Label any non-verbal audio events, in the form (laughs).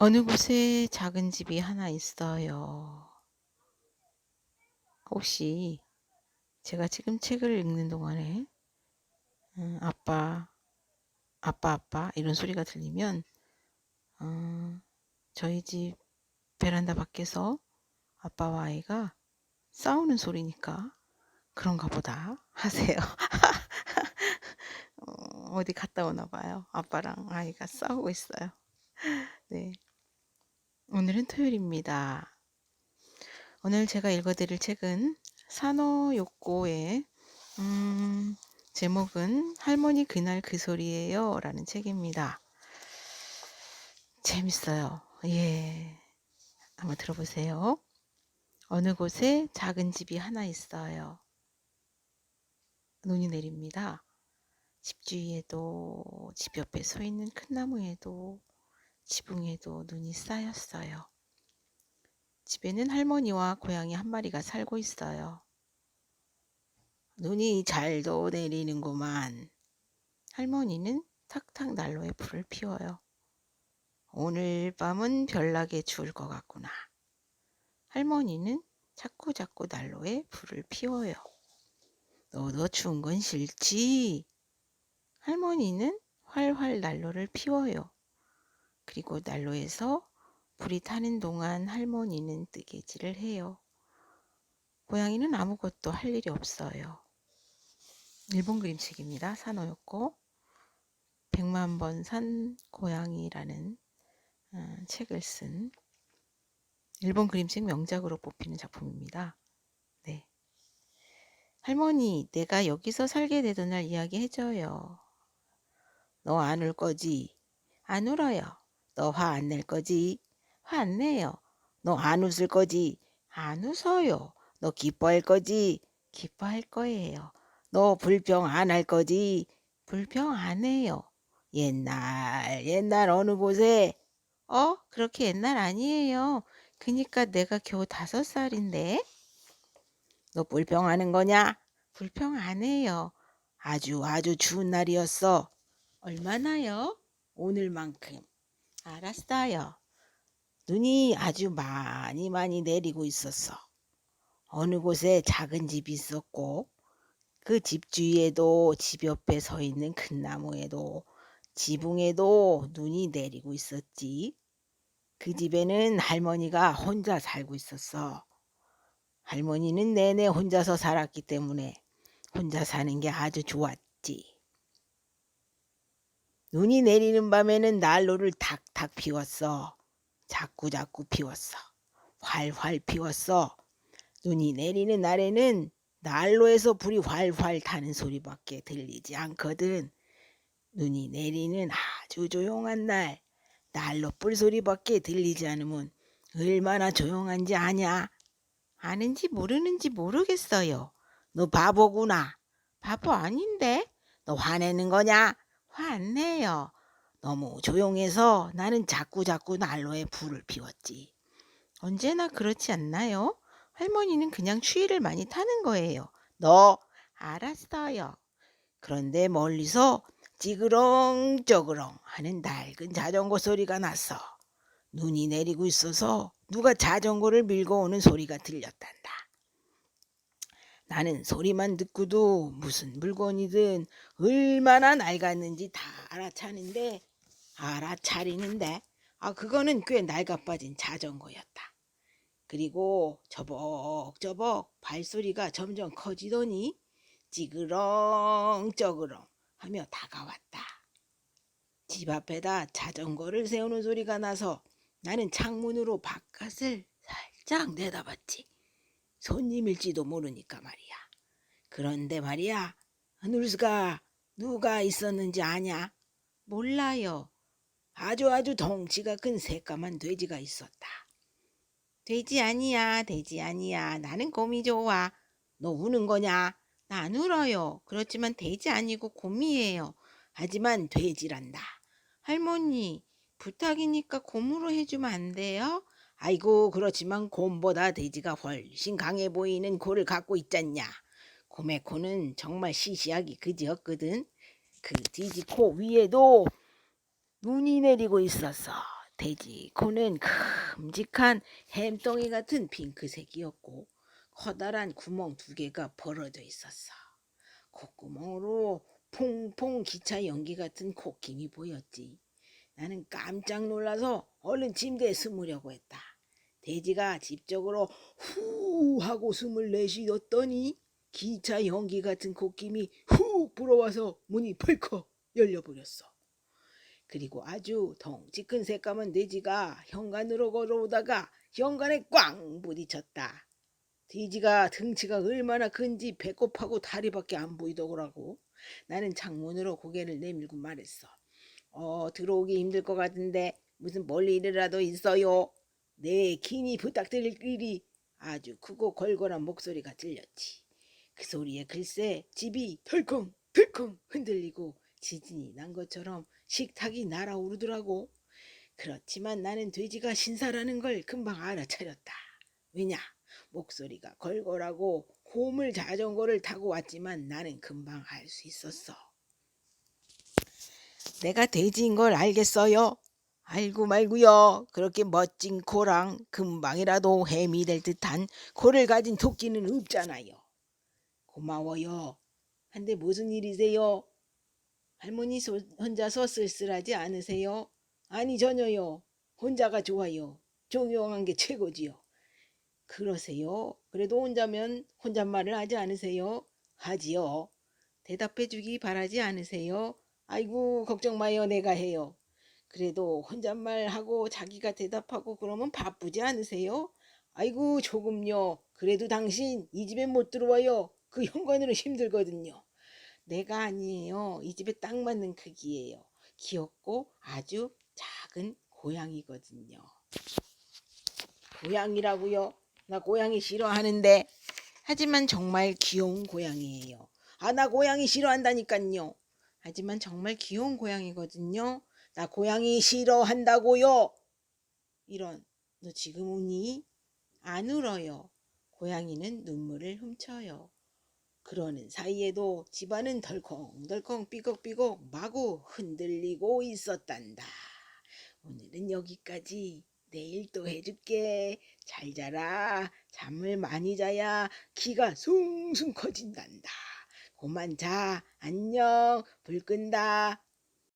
어느 곳에 작은 집이 하나 있어요. 혹시 제가 지금 책을 읽는 동안에 음, 아빠, 아빠, 아빠 이런 소리가 들리면 어, 저희 집 베란다 밖에서 아빠와 아이가 싸우는 소리니까 그런가 보다 하세요. (laughs) 어, 어디 갔다 오나 봐요. 아빠랑 아이가 싸우고 있어요. 네. 오늘은 토요일입니다. 오늘 제가 읽어드릴 책은 산호욕고의 음, 제목은 할머니 그날 그 소리예요 라는 책입니다. 재밌어요. 예. 한번 들어보세요. 어느 곳에 작은 집이 하나 있어요. 눈이 내립니다. 집 주위에도 집 옆에 서 있는 큰 나무에도 지붕에도 눈이 쌓였어요. 집에는 할머니와 고양이 한 마리가 살고 있어요. 눈이 잘도 내리는구만. 할머니는 탁탁 난로에 불을 피워요. 오늘 밤은 별나게 추울 것 같구나. 할머니는 자꾸 자꾸 난로에 불을 피워요. 너도 추운 건 싫지? 할머니는 활활 난로를 피워요. 그리고 난로에서 불이 타는 동안 할머니는 뜨개질을 해요. 고양이는 아무것도 할 일이 없어요. 일본 그림책입니다. 산호였고 백만 번 산 고양이라는 어, 책을 쓴 일본 그림책 명작으로 뽑히는 작품입니다. 네. 할머니, 내가 여기서 살게 되던 날 이야기 해줘요. 너 안 울 거지? 안 울어요. 너 화 안 낼 거지? 화 안 내요. 너 안 웃을 거지? 안 웃어요. 너 기뻐할 거지? 기뻐할 거예요. 너 불평 안 할 거지? 불평 안 해요. 옛날, 옛날 어느 곳에, 어? 그렇게 옛날 아니에요. 그니까 내가 겨우 다섯 살인데? 너 불평하는 거냐? 불평 안 해요. 아주 아주 추운 날이었어. 얼마나요? 오늘만큼. 알았어요. 눈이 아주 많이 많이 내리고 있었어. 어느 곳에 작은 집이 있었고, 그 집 주위에도 집 옆에 서 있는 큰 나무에도 지붕에도 눈이 내리고 있었지. 그 집에는 할머니가 혼자 살고 있었어. 할머니는 내내 혼자서 살았기 때문에 혼자 사는 게 아주 좋았지. 눈이 내리는 밤에는 난로를 탁탁 피웠어. 자꾸 자꾸 피웠어. 활활 피웠어. 눈이 내리는 날에는 난로에서 불이 활활 타는 소리밖에 들리지 않거든. 눈이 내리는 아주 조용한 날, 난로 불 소리밖에 들리지 않으면 얼마나 조용한지 아냐? 아는지 모르는지 모르겠어요. 너 바보구나. 바보 아닌데? 너 화내는 거냐? 화 안 내요. 너무 조용해서 나는 자꾸 자꾸 난로에 불을 피웠지. 언제나 그렇지 않나요? 할머니는 그냥 추위를 많이 타는 거예요. 너 알았어요. 그런데 멀리서 찌그렁쩌그렁 하는 낡은 자전거 소리가 났어. 눈이 내리고 있어서 누가 자전거를 밀고 오는 소리가 들렸단다. 나는 소리만 듣고도 무슨 물건이든 얼마나 낡았는지 다 알아차는데 알아차리는데 아 그거는 꽤 낡아 빠진 자전거였다. 그리고 저벅저벅 발소리가 점점 커지더니 찌그렁쩌그렁 하며 다가왔다. 집 앞에다 자전거를 세우는 소리가 나서 나는 창문으로 바깥을 살짝 내다봤지. 손님일지도 모르니까 말이야. 그런데 말이야, 누르스가 누가 있었는지 아냐? 몰라요. 아주 아주 덩치가 큰 새까만 돼지가 있었다. 돼지 아니야, 돼지 아니야. 나는 곰이 좋아. 너 우는 거냐? 나 안 울어요. 그렇지만 돼지 아니고 곰이에요. 하지만 돼지란다. 할머니, 부탁이니까 곰으로 해주면 안 돼요? 아이고, 그렇지만 곰보다 돼지가 훨씬 강해 보이는 코를 갖고 있잖냐. 곰의 코는 정말 시시하기 그지였거든. 그 돼지 코 위에도 눈이 내리고 있었어. 돼지 코는 큼직한 햄덩이 같은 핑크색이었고 커다란 구멍 두 개가 벌어져 있었어. 콧구멍으로 퐁퐁 기차 연기 같은 코김이 보였지. 나는 깜짝 놀라서 얼른 침대에 숨으려고 했다. 돼지가 집적으로 후 하고 숨을 내쉬었더니 기차 연기 같은 콧김이 훅 불어와서 문이 펄컥 열려버렸어. 그리고 아주 덩치 큰 새까만 돼지가 현관으로 걸어오다가 현관에 꽝 부딪혔다. 돼지가 등치가 얼마나 큰지 배꼽하고 다리밖에 안 보이더라고. 나는 창문으로 고개를 내밀고 말했어. 어, 들어오기 힘들 것 같은데 무슨 볼일이라도 있어요? 네, 긴히 부탁드릴 일이 아주 크고 걸걸한 목소리가 들렸지. 그 소리에 글쎄 집이 덜컹 덜컹 흔들리고 지진이 난 것처럼 식탁이 날아오르더라고. 그렇지만 나는 돼지가 신사라는 걸 금방 알아차렸다. 왜냐? 목소리가 걸걸하고 고물 자전거를 타고 왔지만 나는 금방 알 수 있었어. 내가 돼지인 걸 알겠어요. 알고 말고요. 그렇게 멋진 코랑 금방이라도 햄이 될 듯한 코를 가진 토끼는 없잖아요. 고마워요. 한데 무슨 일이세요? 할머니 소- 혼자서 쓸쓸하지 않으세요? 아니 전혀요. 혼자가 좋아요. 조용한 게 최고지요. 그러세요? 그래도 혼자면 혼잣말을 하지 않으세요? 하지요. 대답해 주기 바라지 않으세요? 아이고 걱정 마요 내가 해요. 그래도 혼잣말하고 자기가 대답하고 그러면 바쁘지 않으세요? 아이고 조금요. 그래도 당신 이 집에 못 들어와요. 그 현관으로 힘들거든요. 내가 아니에요. 이 집에 딱 맞는 크기예요. 귀엽고 아주 작은 고양이거든요. 고양이라고요? 나 고양이 싫어하는데. 하지만 정말 귀여운 고양이에요. 아, 나 고양이 싫어한다니까요. 하지만 정말 귀여운 고양이거든요. 나 고양이 싫어한다고요. 이런, 너 지금 우니? 안 울어요. 고양이는 눈물을 훔쳐요. 그러는 사이에도 집안은 덜컹덜컹 삐걱삐걱 마구 흔들리고 있었단다. 오늘은 여기까지. 내일 또 해줄게. 잘 자라. 잠을 많이 자야 키가 숭숭 커진단다. 그만 자. 안녕. 불 끈다.